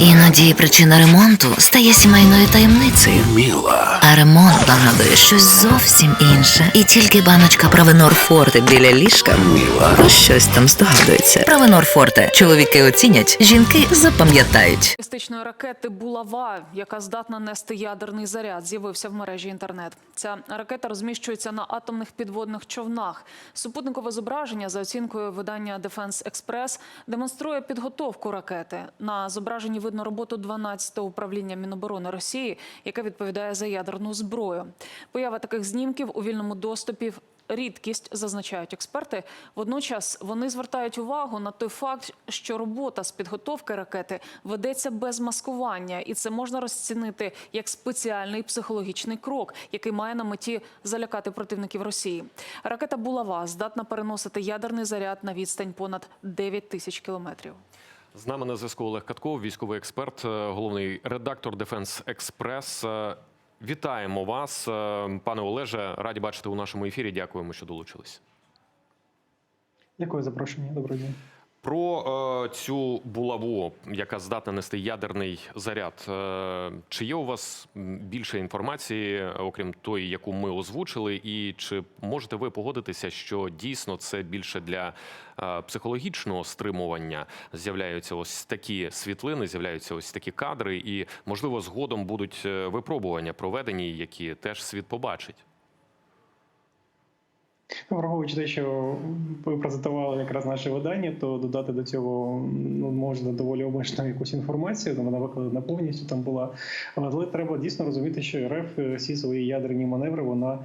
Іноді причина ремонту стає сімейною таємницею. Міла. А ремонт нагадує щось зовсім інше. І тільки баночка Правенор Форте біля ліжка Міла. про щось там здогадується. Правенор Форте. Чоловіки оцінять, жінки запам'ятають. Балістичної ракети Булава, яка здатна нести ядерний заряд, з'явився в мережі інтернет. Ця ракета розміщується на атомних підводних човнах. Супутникове зображення за оцінкою видання Defense Express демонструє підготовку ракети. На зображенні видно роботу 12-го управління Міноборони Росії, яке відповідає за ядерну зброю. Поява таких знімків у вільному доступі рідкість, зазначають експерти. Водночас вони звертають увагу на той факт, що робота з підготовки ракети ведеться без маскування, і це можна розцінити як спеціальний психологічний крок, який має на меті залякати противників Росії. Ракета Булава здатна переносити ядерний заряд на відстань понад 9 тисяч кілометрів. З нами на зв'язку Олег Катков, військовий експерт, е, головний редактор Дефенс Express. Е, Вітаємо вас, е, пане Олеже. Раді бачити у нашому ефірі. Дякуємо, що долучились. Дякую за запрошення. Доброго дня. Про е, цю булаву, яка здатна нести ядерний заряд. Е, чи є у вас більше інформації, окрім тої, яку ми озвучили, і чи можете ви погодитися, що дійсно це більше для е, психологічного стримування з'являються ось такі світлини, з'являються ось такі кадри, і можливо згодом будуть е, випробування проведені, які теж світ побачить. Враховуючи те, що ви презентували якраз наше видання, то додати до цього ну можна доволі обмежено якусь інформацію. Вона викладена повністю там була. Але треба дійсно розуміти, що РФ всі свої ядерні маневри вона.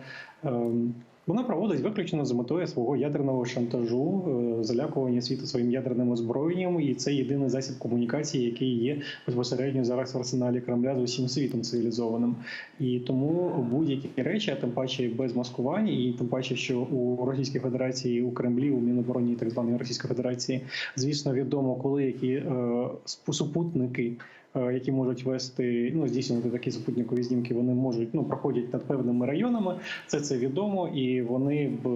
ем, Вона проводить виключно з метою свого ядерного шантажу, е, залякування світу своїм ядерним озброєнням, і це єдиний засіб комунікації, який є безпосередньо зараз в арсеналі Кремля з усім світом цивілізованим. І тому будь-які речі, а тим паче без маскування, і тим паче, що у Російській Федерації, у Кремлі, у Мінобороні так званої Російської Федерації, звісно, відомо, коли які е, супутники. Е, Які можуть вести, ну здійснювати такі супутникові знімки, вони можуть ну проходять над певними районами. Це це відомо, і вони б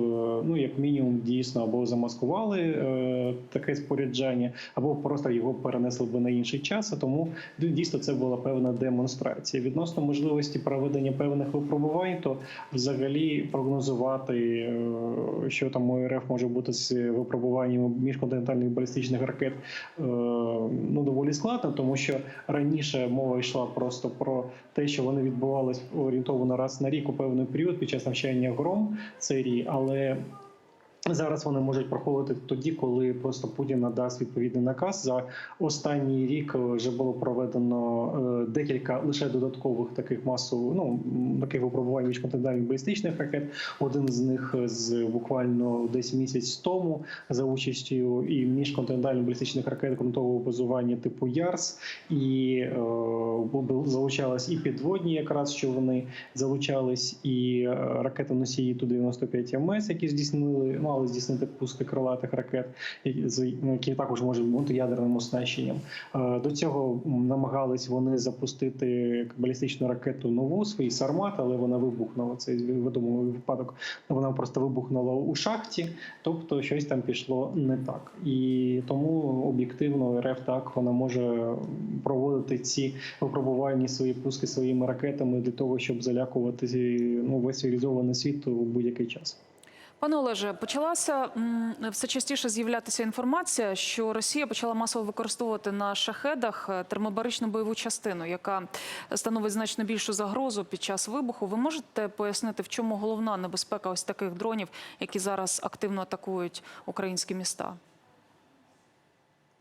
ну як мінімум дійсно або замаскували е, таке спорядження, або просто його перенесли б на інший час. А тому дійсно це була певна демонстрація. Відносно можливості проведення певних випробувань, то взагалі прогнозувати, е, що там РФ може бути з випробуванням міжконтинентальних балістичних ракет, е, ну доволі складно, тому що раніше мова йшла просто про те, що вони відбувалися орієнтовано раз на рік у певний період під час навчання гром серії, але Зараз вони можуть проходити тоді, коли просто Путін надасть відповідний наказ. За останній рік вже було проведено е, декілька лише додаткових таких масових ну таких випробувань міжконтинентальних балістичних ракет. Один з них з буквально десь місяць тому за участю і міжконтинентальних балістичних ракет ґрунтового базування типу ЯРС, і е, залучались і підводні, якраз що вони залучались, і е, ракети носії ту 95 МС, які здійснили, мали здійснити пуски крилатих ракет, ну, які також можуть бути ядерним оснащенням. Е, До цього намагались вони запустити балістичну ракету нову, свій сармат, але вона вибухнула. Це відомий випадок. Вона просто вибухнула у шахті, тобто щось там пішло не так. І тому об'єктивно РФ так вона може проводити ці випробувальні свої пуски своїми ракетами для того, щоб залякувати ну, весь цивілізований світ у будь-який час. Пане Олеже, почалася все частіше з'являтися інформація, що Росія почала масово використовувати на шахедах е, термобаричну бойову частину, яка становить значно більшу загрозу під час вибуху. Ви можете пояснити, в чому головна небезпека ось таких дронів, які зараз активно атакують українські міста?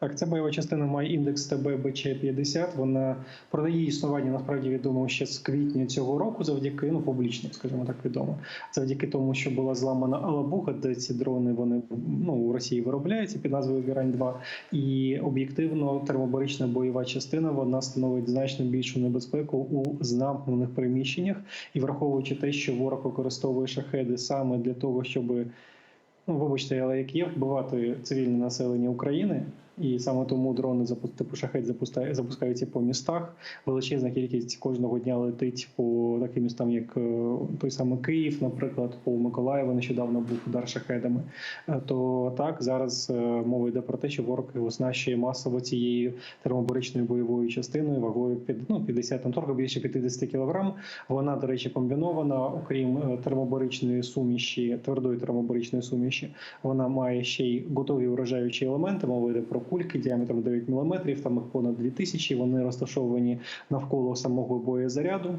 Так, ця бойова частина має індекс ТБ БЧ-50. Вона про її існування насправді відомо ще з квітня цього року, завдяки ну публічно, скажімо так, відомо. Завдяки тому, що була зламана Алабуга, де ці дрони вони ну у Росії виробляються під назвою Герань 2 І об'єктивно термобарична бойова частина вона становить значно більшу небезпеку у замкнених приміщеннях. І враховуючи те, що ворог використовує шахеди саме для того, щоб ну вибачте, але як є вбивати цивільне населення України І саме тому дрони типу шахет запускає- запускаються по містах. Величезна кількість кожного дня летить по таким містам, як е, той самий Київ, наприклад, по Миколаєву нещодавно був удар шахедами. Е, То так зараз е, мова йде про те, що ворог оснащує масово цією термобаричною бойовою частиною вагою під ну 50 там трохи більше 50 кг. Вона, до речі, комбінована, окрім термобаричної суміші, твердої термобаричної суміші. Вона має ще й готові вражаючі елементи. Мова йде про кульки діаметром 9 мм, там їх понад 2000, Вони розташовані навколо самого боєзаряду.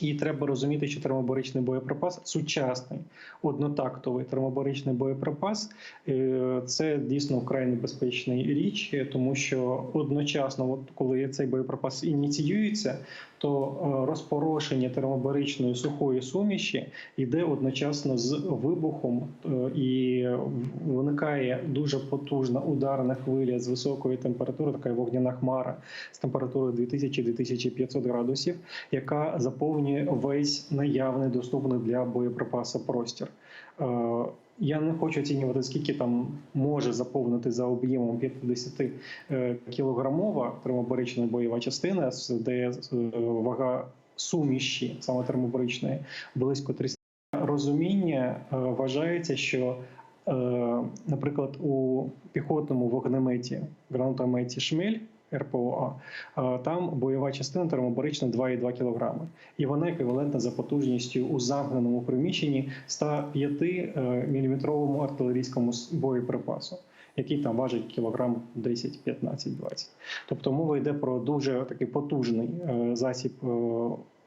І треба розуміти, що термобаричний боєприпас сучасний, однотактовий термобаричний боєприпас е, це дійсно вкрай небезпечна річ, тому що одночасно, от коли цей боєприпас ініціюється, то е, розпорошення термобаричної сухої суміші йде одночасно з вибухом, е, і виникає дуже потужна ударна хвиля з високої температури, така вогняна хмара з температурою 2000-2500 градусів, яка заповнює весь наявний доступний для боєприпасу простір. Я не хочу оцінювати, скільки там може заповнити за об'ємом 50 е, кілограмова термобарична бойова частина, де е, вага суміші саме термобаричної близько 300. Розуміння е, вважається, що, наприклад, у піхотному вогнеметі, гранатометі Шмель. РПОА, е, там бойова частина термобарична 2,2 кг. І вона еквівалентна за потужністю у замкненому приміщенні 105 мм артилерійському боєприпасу, який там важить кілограм 10, 15, 20. Тобто мова йде про дуже такий потужний е, засіб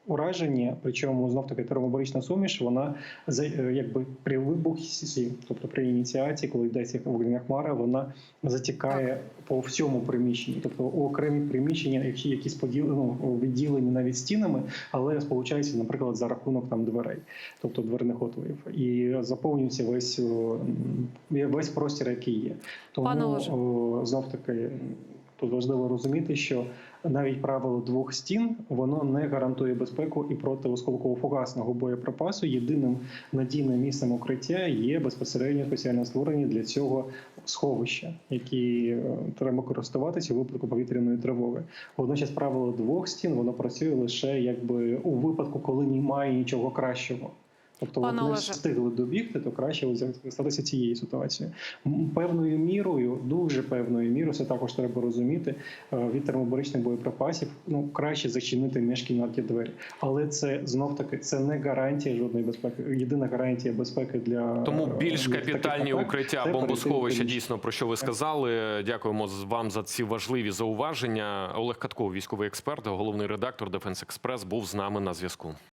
е, ураження, причому знов таки термобарична суміш, вона е, якби при вибухі, тобто при ініціації, коли йдеться вогняна хмара, вона затікає по всьому приміщенні, тобто у окремі приміщення, які якісь поділ, ну, відділені навіть стінами, але сполучаються, наприклад, за рахунок там дверей, тобто дверних отворів, і заповнюється весь весь простір, який є. Тому знов таки. Тут важливо розуміти, що навіть правило двох стін воно не гарантує безпеку і проти осколково-фугасного боєприпасу. Єдиним надійним місцем укриття є безпосередньо спеціально створені для цього сховища, які е, треба користуватися у випадку повітряної тривоги. Водночас правило двох стін воно працює лише якби у випадку, коли немає нічого кращого. Тобто Пане вони Олеже. встигли добігти, то краще скористатися цією ситуацією. Певною мірою, дуже певною мірою, це також треба розуміти. е, Від термобаричних боєприпасів ну краще зачинити міжкімнатні двері, але це знов таки це не гарантія жодної безпеки. Єдина гарантія безпеки для Тому е, більш капітальні атак укриття, бомбосховища, дійсно про що ви сказали. Дякуємо вам за ці важливі зауваження. Олег Катков, військовий експерт, головний редактор Дефенс Експрес, був з нами на зв'язку.